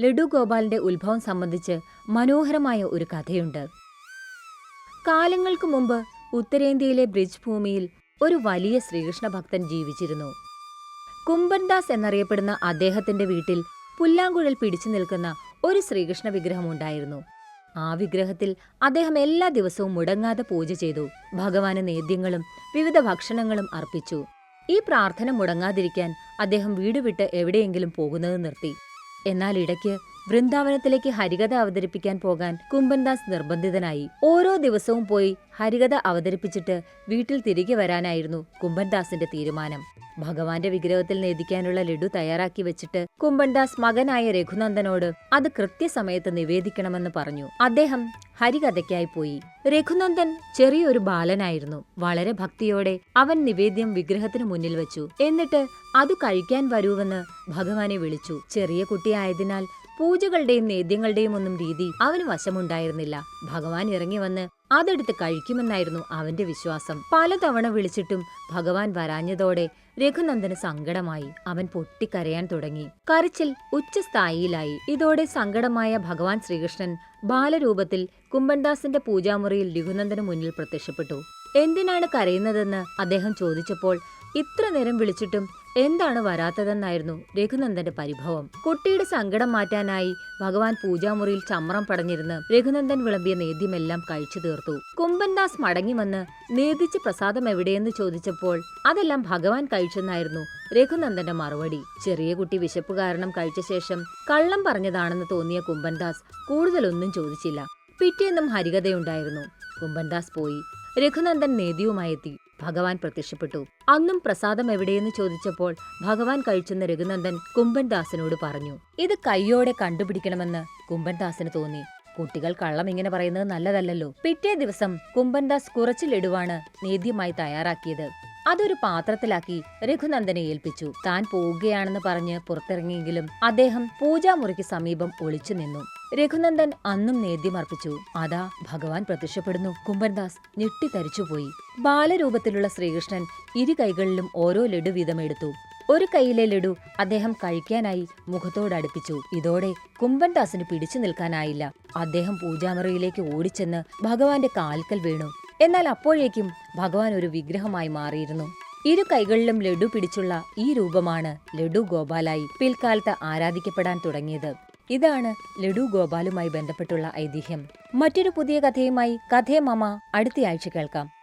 ലഡു ഗോപാലിന്റെ ഉത്ഭവം സംബന്ധിച്ച് മനോഹരമായ ഒരു കഥയുണ്ട്. കാലങ്ങൾക്ക് മുമ്പ് ഉത്തരേന്ത്യയിലെ ബ്രിജ് ഭൂമിയിൽ ഒരു വലിയ ശ്രീകൃഷ്ണ ഭക്തൻ ജീവിച്ചിരുന്നു. കുംഭൻദാസ് എന്നറിയപ്പെടുന്ന അദ്ദേഹത്തിന്റെ വീട്ടിൽ പുല്ലാങ്കുഴൽ പിടിച്ചു നിൽക്കുന്ന ഒരു ശ്രീകൃഷ്ണ വിഗ്രഹമുണ്ടായിരുന്നു ആ വിഗ്രഹത്തിൽ അദ്ദേഹം എല്ലാ ദിവസവും മുടങ്ങാതെ പൂജ ചെയ്തു ഭഗവാന് നേദ്യങ്ങളും വിവിധ ഭക്ഷണങ്ങളും അർപ്പിച്ചു. ഈ പ്രാർത്ഥന മുടങ്ങാതിരിക്കാൻ അദ്ദേഹം വീട് വിട്ട് എവിടെയെങ്കിലും പോകുന്നത് നിർത്തി. എന്നാൽ ഇടയ്ക്ക് വൃന്ദാവനത്തിലേക്ക് ഹരികഥ അവതരിപ്പിക്കാൻ പോകാൻ കുംഭൻദാസ് നിർബന്ധിതനായി. ഓരോ ദിവസവും പോയി ഹരികഥ അവതരിപ്പിച്ചിട്ട് വീട്ടിൽ തിരികെ വരാനായിരുന്നു കുംഭൻദാസിന്റെ തീരുമാനം. ഭഗവാന്റെ വിഗ്രഹത്തിൽ നേദിക്കാനുള്ള ലഡു തയ്യാറാക്കി വെച്ചിട്ട് കുമ്പൻദാസ് മകനായ രഘുനന്ദനോട് അത് കൃത്യസമയത്ത് നിവേദിക്കണമെന്ന് പറഞ്ഞു. അദ്ദേഹം ഹരികഥയ്ക്കായി പോയി. രഘുനന്ദൻ ചെറിയൊരു ബാലനായിരുന്നു. വളരെ ഭക്തിയോടെ അവൻ നിവേദ്യം വിഗ്രഹത്തിന് മുന്നിൽ വെച്ചു. എന്നിട്ട് അത് കഴിക്കാൻ വരൂവെന്ന് ഭഗവാനെ വിളിച്ചു. ചെറിയ കുട്ടിയായതിനാൽ പൂജകളുടെയും നേദ്യങ്ങളുടെയും ഒന്നും രീതി അവന് വശമുണ്ടായിരുന്നില്ല. ഭഗവാൻ ഇറങ്ങി വന്ന് അതെടുത്ത് കഴിക്കുമെന്നായിരുന്നു അവന്റെ വിശ്വാസം. പലതവണ വിളിച്ചിട്ടും ഭഗവാൻ വരാഞ്ഞതോടെ രഘുനന്ദന് സങ്കടമായി. അവൻ പൊട്ടിക്കരയാൻ തുടങ്ങി. കരച്ചിൽ ഉച്ചസ്ഥായിയിലായി. ഇതോടെ സങ്കടമായ ഭഗവാൻ ശ്രീകൃഷ്ണൻ ബാലരൂപത്തിൽ കുമ്പൻദാസിന്റെ പൂജാമുറിയിൽ രഘുനന്ദന് മുന്നിൽ പ്രത്യക്ഷപ്പെട്ടു. എന്തിനാണ് കരയുന്നതെന്ന് അദ്ദേഹം ചോദിച്ചപ്പോൾ ഇത്ര നേരം വിളിച്ചിട്ടും എന്താണ് വരാത്തതെന്നായിരുന്നു രഘുനന്ദന്റെ പരിഭവം. കുട്ടിയുടെ സങ്കടം മാറ്റാനായി ഭഗവാൻ പൂജാമുറിയിൽ ചമ്രം പടഞ്ഞിരുന്ന് രഘുനന്ദൻ വിളമ്പിയ നേദ്യമെല്ലാം കഴിച്ചു തീർത്തു. കുംഭൻദാസ് മടങ്ങി വന്ന് നേദിച്ച പ്രസാദം എവിടെയെന്ന് ചോദിച്ചപ്പോൾ അതെല്ലാം ഭഗവാൻ കഴിച്ചെന്നായിരുന്നു രഘുനന്ദന്റെ മറുപടി. ചെറിയ കുട്ടി വിശപ്പ് കാരണം കഴിച്ച ശേഷം കള്ളം പറഞ്ഞതാണെന്ന് തോന്നിയ കുംഭൻദാസ് കൂടുതലൊന്നും ചോദിച്ചില്ല. പിറ്റേന്നും ഹരികഥയുണ്ടായിരുന്നു. കുംഭൻദാസ് പോയി. രഘുനന്ദൻ നേദ്യവുമായെത്തി ഭഗവാൻ പ്രത്യക്ഷപ്പെട്ടു. അന്നും പ്രസാദം എവിടെയെന്ന് ചോദിച്ചപ്പോൾ ഭഗവാൻ കഴിച്ചെന്ന് രഘുനന്ദൻ കുംഭൻദാസിനോട് പറഞ്ഞു. ഇത് കയ്യോടെ കണ്ടുപിടിക്കണമെന്ന് കുംഭൻദാസിന് തോന്നി. കുട്ടികൾ കള്ളം ഇങ്ങനെ പറയുന്നത് നല്ലതല്ലല്ലോ. പിറ്റേ ദിവസം കുംഭൻദാസ് കുറച്ച് ലഡുവാണ് നേദ്യമായി തയ്യാറാക്കിയത്. അതൊരു പാത്രത്തിലാക്കി രഘുനന്ദനെ ഏൽപ്പിച്ചു. താൻ പോവുകയാണെന്ന് പറഞ്ഞ് പുറത്തിറങ്ങിയെങ്കിലും അദ്ദേഹം പൂജാമുറിക്ക് സമീപം ഒളിച്ചു നിന്നു. രഘുനന്ദൻ അന്നും നേദ്യമർപ്പിച്ചു അതാ ഭഗവാൻ പ്രത്യക്ഷപ്പെടുന്നു. കുംഭൻദാസ് ഞെട്ടിത്തരിച്ചുപോയി ബാലരൂപത്തിലുള്ള ശ്രീകൃഷ്ണൻ ഇരു കൈകളിലും ഓരോ ലഡു വീതമെടുത്തു ഒരു കൈയിലെ ലഡു അദ്ദേഹം കഴിക്കാനായി മുഖത്തോടടുപ്പിച്ചു ഇതോടെ കുംഭൻദാസിന് പിടിച്ചു നിൽക്കാനായില്ല. അദ്ദേഹം പൂജാമുറിയിലേക്ക് ഓടിച്ചെന്ന് ഭഗവാന്റെ കാൽക്കൽ വീണു. എന്നാൽ അപ്പോഴേക്കും ഭഗവാൻ ഒരു വിഗ്രഹമായി മാറിയിരുന്നു. ഇരു കൈകളിലും ലഡു പിടിച്ചുള്ള ഈ രൂപമാണ് ലഡു ഗോപാലായി പിൽക്കാലത്ത് ആരാധിക്കപ്പെടാൻ തുടങ്ങിയത്. ഇതാണ് ലഡു ഗോപാലുമായി ബന്ധപ്പെട്ടുള്ള ഐതിഹ്യം. മറ്റൊരു പുതിയ കഥയുമായി കഥേ മാമ അടുത്തയാഴ്ച കേൾക്കാം.